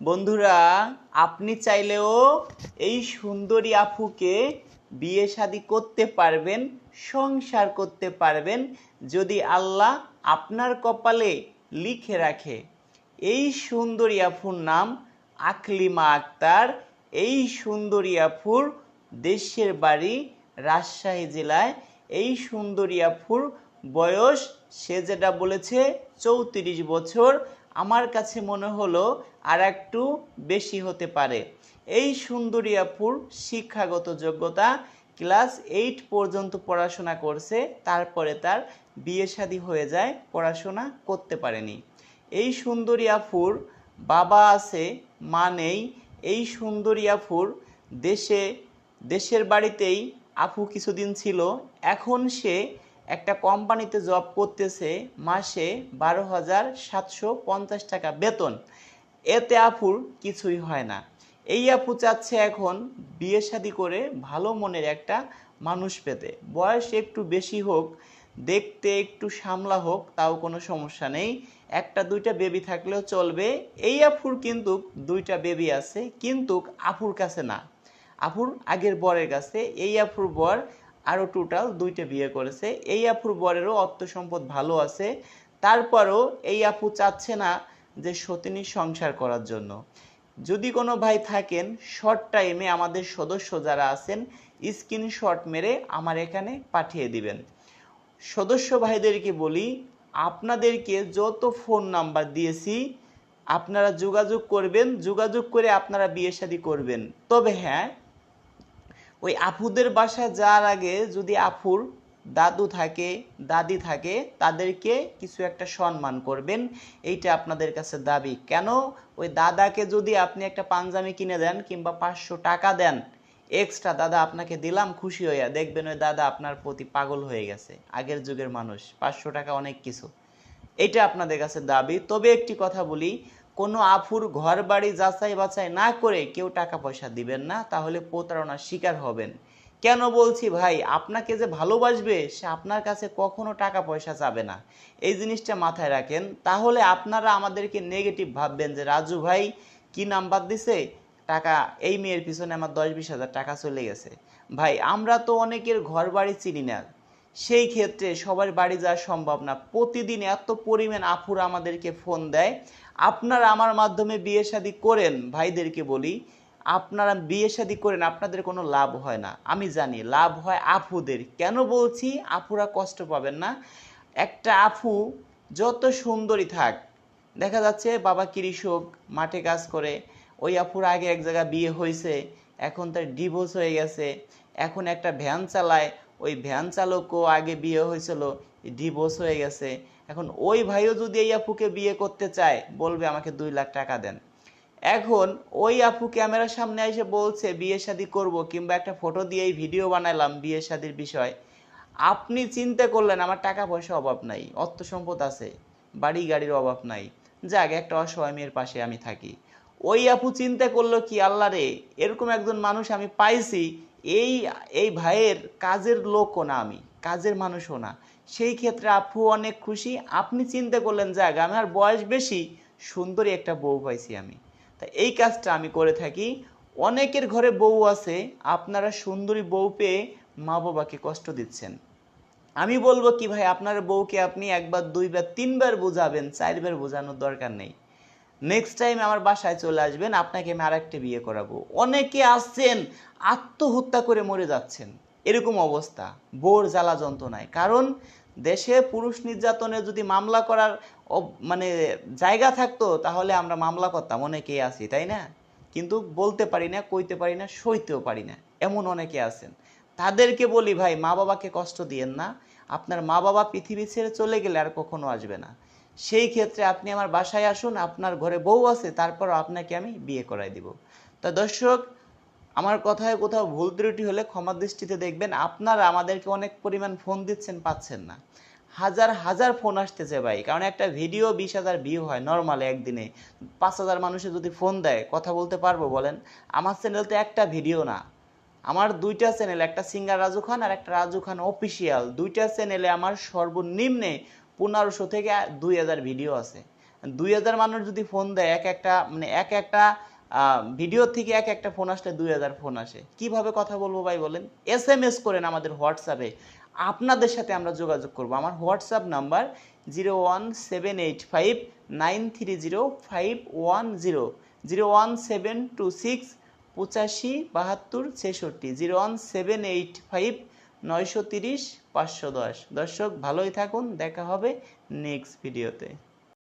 বন্ধুরা, আপনি চাইলেও এই সুন্দরী আফুকে বিয়ে শাদী করতে পারবেন, সংসার করতে পারবেন, যদি আল্লাহ আপনার কপালে লিখে রাখে। এই সুন্দরী আফুর নাম আকলিমা আক্তার। এই সুন্দরী আফুর দেশের বাড়ি রাজশাহী জেলায়। এই সুন্দরী আফুর বয়স সে যেটা বলেছে চৌত্রিশ বছর। আমার কাছে মনে হলো আর একটু বেশি হতে পারে। এই সুন্দরী আফুর শিক্ষাগত যোগ্যতা ক্লাস এইট পর্যন্ত পড়াশোনা করছে, তারপরে তার বিয়ে শাদী হয়ে যায়, পড়াশোনা করতে পারেনি। এই সুন্দরী আফুর বাবা আছে, মা নেই। এই সুন্দরী আফুর দেশে, দেশের বাড়িতেই আপু কিছুদিন ছিল। এখন সে একটা কোম্পানিতে জব করতেছে, মাসে বারো হাজার সাতশো পঞ্চাশ টাকা বেতন। এতে আপুর কিছুই হয় না। এই আপু চাচ্ছে এখন বিয়ে শাদি করে ভালো মনের একটা মানুষ পেতে। বয়স একটু বেশি হোক, দেখতে একটু সামলা হোক, তাও কোনো সমস্যা নেই। একটা, দুইটা বেবি থাকলেও চলবে। এই আফুর কিন্তু দুইটা বেবি আছে, কিন্তু আফুর কাছে না। আফুর আগের বরের কাছে। এই আফুর বর আরও টোটাল দুইটা বিয়ে করেছে। এই আফুর বরেরও অর্থ সম্পদ ভালো আছে। তারপরও এই আপু চাচ্ছে না যে সতিনী সংসার করার জন্য। যদি কোনো ভাই থাকেন শর্ট টাইমে আমাদের সদস্য যারা আছেন স্ক্রিনশট মেরে আমার এখানে পাঠিয়ে দিবেন। সদস্য ভাইদেরকে বলি, আপনাদেরকে যত ফোন নাম্বার দিয়েছি, আপনারা যোগাযোগ করবেন, যোগাযোগ করে আপনারা বিয়ে শাদী করবেন। তবে হ্যাঁ ওই আপুদের বাসায় যাওয়ার আগে যদি আফুর দাদু থাকে, দাদি থাকে, তাদেরকে কিছু একটা সম্মান করবেন। এইটা আপনাদের কাছে দাবি। কেন? ওই দাদাকে যদি আপনি একটা পাঞ্জাবি কিনে দেন কিংবা পাঁচশো টাকা দেন এক্সট্রা দাদা আপনাকে দিলাম, খুশি হইয়া দেখবেন ওই দাদা আপনার প্রতি পাগল হয়ে গেছে। আগের যুগের মানুষ, পাঁচশো টাকা অনেক কিছু। এটা আপনাদের কাছে দাবি। তবে একটি কথা বলি, কোনো আফুর ঘর বাড়ি যাচাই বাছাই না করে কেউ টাকা পয়সা দিবেন না, তাহলে প্রতারণার শিকার হবেন। কেন বলছি, ভাই, আপনাকে যে ভালোবাসবে, সে আপনার কাছে কখনো টাকা পয়সা চাবে না। এই জিনিসটা মাথায় রাখেন। তাহলে আপনারা আমাদেরকে নেগেটিভ ভাববেন যে, রাজু ভাই, কি নাম্বার দিছে? টাকা, এই মেয়ের পিছনে আমার দশ বিশ হাজার টাকা চলে গেছে। ভাই, আমরা তো অনেকের ঘর বাড়ি চিনি না। সেই ক্ষেত্রে সবার বাড়ি যাওয়া সম্ভব না। প্রতিদিন এত পরিমাণ আফুর আমাদেরকে ফোন দেয়। আপনারা আমার মাধ্যমে বিয়ে শাদী করেন, ভাইদেরকে বলি। আপনারা বিয়ে শাদী করেন, আপনাদের কোনো লাভ হয় না। আমি জানি, লাভ হয় আফুদের কেন বলছি? আফুরা কষ্ট পাবেন না। একটা আফু যত সুন্দরী থাক, দেখা যাচ্ছে বাবা কৃষক, মাঠে কাজ করে, ওই আফুর আগে এক জায়গায় বিয়ে হয়েছে, এখন তার ডিভোর্স হয়ে গেছে, এখন একটা ভ্যান চালায়, ওই ভ্যান চালকও আগে বিয়ে হয়েছিল ডিভোর্স হয়ে গেছে। এখন ওই ভাইও যদি এই আপুকে বিয়ে করতে চায়, বলবে আমাকে দুই লাখ টাকা দেন। এখন ওই আপু ক্যামেরার সামনে এসে বলছে, বিয়ে শাদী করব কিংবা একটা ফটো দিয়েই ভিডিও বানালাম বিয়ে শাদীর বিষয়। আপনি চিন্তা করলেন, আমার টাকা পয়সা অভাব নাই, অর্থ সম্পদ আছে, বাড়ি গাড়ির অভাব নাই। যাক, একটা অসহায় মেয়ের পাশে আমি থাকি। ওই আপু চিন্তা করল কি, আল্লাহ রে, এরকম একজন মানুষ আমি পাইছি, এই এই ভাইয়ের কাজের লোকও না আমি, কাজের মানুষও না। সেই ক্ষেত্রে আপু অনেক খুশি। আপনি চিন্তা করলেন, যাক আমার বয়স বেশি, সুন্দরী একটা বউ পাইছি আমি। তা এই কাজটা আমি করে থাকি। অনেকের ঘরে বউ আছে, আপনারা সুন্দরী বউ পেয়ে মা বাবাকে কষ্ট দিচ্ছেন। আমি বলব কি ভাই, আপনার বউকে আপনি একবার, দুইবার, তিনবার বোঝাবেন, চারবার বোঝানোর দরকার নেই। নেক্সট টাইম আমার বাসায় চলে আসবেন, আপনাকে আমি আরেকটা বিয়ে করাবো। অনেকে আসছেন আত্মহত্যা করে মরে যাচ্ছেন। এরকম অবস্থা, বোর জ্বালা যন্ত্রণায়। কারণ দেশে পুরুষ নির্যাতনে যদি মামলা করার মানে জায়গা থাকতো, তাহলে আমরা মামলা করতাম অনেকেই আছি, তাই না? কিন্তু বলতে পারি না, কইতে পারি না, সইতেও পারি না, এমন অনেকে আছেন। তাদেরকে বলি, ভাই মা বাবাকে কষ্ট দিয়েন না, আপনার মা বাবা পৃথিবী ছেড়ে চলে গেলে আর কখনো আসবে না। সেই ক্ষেত্রে আপনি আমার বাসায় আসুন, আপনার ঘরে বউ আছে তারপর আপনাকে আমি বিয়ে করাই দিব। তা দর্শক আমার কথায় কোথাও ভুল ত্রুটি হলে ক্ষমা দৃষ্টিতে দেখবেন, আপনারা আমাদেরকে অনেক পরিমাণ ফোন দিচ্ছেন, পাচ্ছেন না। হাজার হাজার ফোন আসতেছে ভাই, কারণ একটা ভিডিও বিশ হাজার ভিউ হয় নর্মাল একদিনে। পাঁচ হাজার মানুষে যদি ফোন দেয়, কথা বলতে পারব বলেন, আমার চ্যানেল তো একটা ভিডিও না। আমার দুইটা চ্যানেল একটা সিঙ্গার রাজু খান আর একটা রাজু খান অফিসিয়াল দুইটা চ্যানেলে আমার সর্বনিম্নে পনেরোশো থেকে দুই হাজার ভিডিও আছে। দুই হাজার মানুষ যদি ফোন দেয়, এক একটা মানে এক একটা আহ, ভিডিও থেকে এক একটা ফোন আসলে দুই হাজার ফোন আসে। কীভাবে কথা বলব ভাই বলেন? এস এম এস করেন আমাদের হোয়াটসঅ্যাপে আপনাদের সাথে আমরা যোগাযোগ করব। আমার WhatsApp number zero one seven eight five nine three zero five one zero zero one seven two six পঁচাশি বাহাত্তর ছেষট্টি zero one seven eight five নয়শো তিরিশ পাঁচশো দশ দর্শক ভালোই থাকুন। দেখা হবে নেক্সট ভিডিওতে